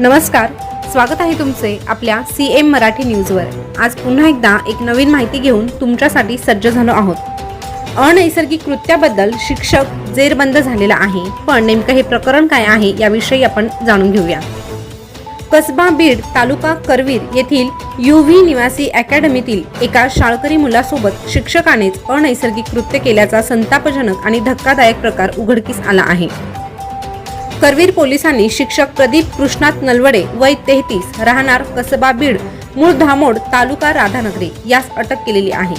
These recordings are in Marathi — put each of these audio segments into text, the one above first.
नमस्कार स्वागत आहे तुमचे आपल्या सी एम मराठी न्यूजवर. आज पुन्हा एकदा एक नवीन माहिती घेऊन तुमच्यासाठी सज्ज झालो आहोत. अनैसर्गिक कृत्याबद्दल शिक्षक जेरबंद झालेला आहे पण नेमकं हे प्रकरण काय आहे याविषयी आपण जाणून घेऊया. कसबा बीड तालुका करवीर येथील युव्ही निवासी अकॅडमीतील एका शाळकरी मुलासोबत शिक्षकानेच अनैसर्गिक कृत्य केल्याचा संतापजनक आणि धक्कादायक प्रकार उघडकीस आला आहे. करवीर पोलिसांनी शिक्षक प्रदीप कृष्णात नलवडे वय तेहतीस राहणार कसबा बीड मूळ धामोड तालुका राधानगरी यास अटक केलेली आहे.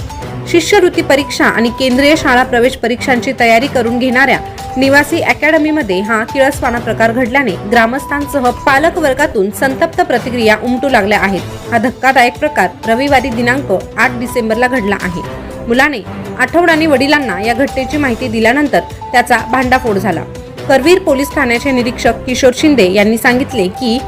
शिष्यवृत्ती परीक्षा आणि केंद्रीय शाळा प्रवेश परीक्षांची तयारी करून घेणाऱ्या निवासी अकॅडमीमध्ये हा किळसवाना प्रकार घडल्याने ग्रामस्थांसह पालक वर्गातून संतप्त प्रतिक्रिया उमटू लागल्या आहेत. हा धक्कादायक प्रकार रविवारी दिनांक आठ डिसेंबरला घडला आहे. मुलाने आठवड्याने वडिलांना या घटनेची माहिती दिल्यानंतर त्याचा भांडाफोड झाला. करवीर पोलीस ठाण्याचे निरीक्षक किशोर शिंदे यांनी सांगितले की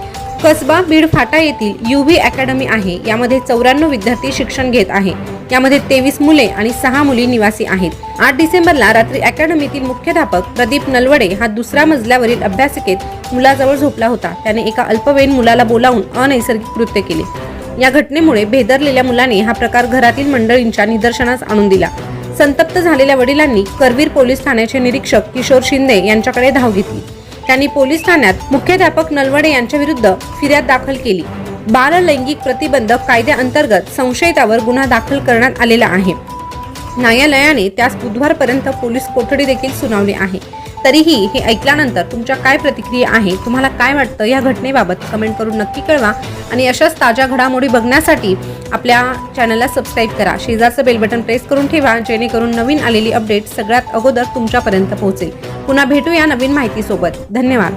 कसबा बीड फाटा येथील युव्ही अकॅडमी आहे. यामध्ये चौऱ्याण्णव विद्यार्थी शिक्षण घेत आहे. यामध्ये तेवीस मुले आणि सहा मुली निवासी आहेत. आठ डिसेंबरला रात्री अकॅडमीतील मुख्याध्यापक प्रदीप नलवडे हा दुसऱ्या मजल्यावरील अभ्यासिकेत मुलाजवळ झोपला होता. त्याने एका अल्पवयीन मुलाला बोलावून अनैसर्गिक कृत्य केले. या घटनेमुळे भेदरलेल्या मुलाने हा प्रकार घरातील मंडळींच्या निदर्शनास आणून दिला. संतप्त झालेल्या वडिलांनी करवीर पोलीस ठाण्याचे निरीक्षक किशोर शिंदे यांच्याकडे धाव घेतली. त्यांनी पोलीस ठाण्यात मुख्याध्यापक नलवडे यांच्या विरुद्ध फिर्याद दाखल केली. बाल लैंगिक प्रतिबंधक कायद्याअंतर्गत संशयितावर गुन्हा दाखल करण्यात आलेला आहे. न्यायालयाने त्यास बुधवारपर्यंत पोलीस कोठडी देखील सुनावली आहे. तरीही हे ऐकल्यानंतर तुमच्या काय प्रतिक्रिया आहे तुम्हाला काय वाटतं या घटनेबाबत कमेंट करून नक्की कळवा. आणि अशाच ताज्या घडामोडी बघण्यासाठी आपल्या चॅनलला सबस्क्राईब करा. शेजारचं बेल बटन प्रेस करून ठेवा जेणेकरून नवीन आलेली अपडेट सगळ्यात अगोदर तुमच्यापर्यंत पोहोचेल. पुन्हा भेटूया नवीन माहितीसोबत. धन्यवाद.